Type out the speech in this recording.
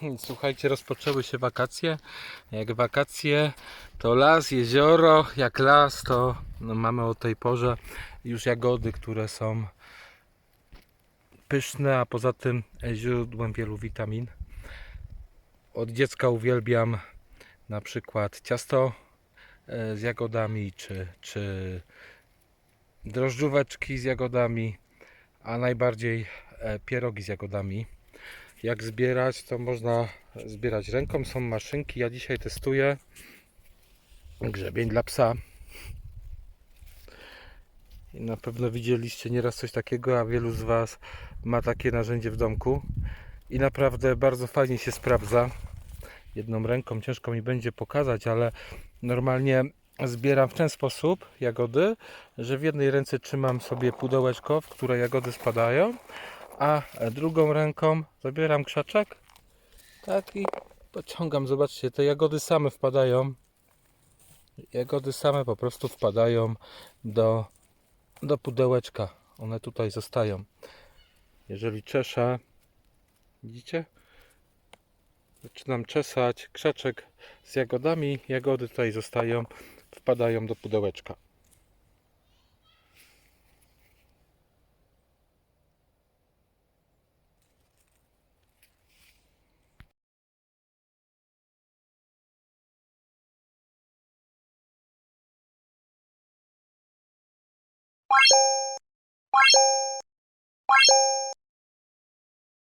Słuchajcie, rozpoczęły się wakacje. Jak wakacje, to las, jezioro. Jak las, to no, mamy o tej porze już jagody, które są pyszne, a poza tym źródłem wielu witamin. Od dziecka uwielbiam na przykład ciasto e, z jagodami, czy, czy drożdżóweczki z jagodami, a najbardziej e, pierogi z jagodami. Jak zbierać, to można zbierać ręką, są maszynki. Ja dzisiaj testuję grzebień dla psa. I na pewno widzieliście nieraz coś takiego, a wielu z Was ma takie narzędzie w domku. I naprawdę bardzo fajnie się sprawdza. Jedną ręką ciężko mi będzie pokazać, ale normalnie zbieram w ten sposób jagody, że w jednej ręce trzymam sobie pudełeczko, w które jagody spadają, a drugą ręką zabieram krzaczek, tak i pociągam. Zobaczcie, te jagody same wpadają. Jagody same po prostu wpadają do, do pudełeczka. One tutaj zostają. Jeżeli czeszę, widzicie? Zaczynam czesać krzaczek z jagodami. Jagody tutaj zostają, wpadają do pudełeczka. Bye.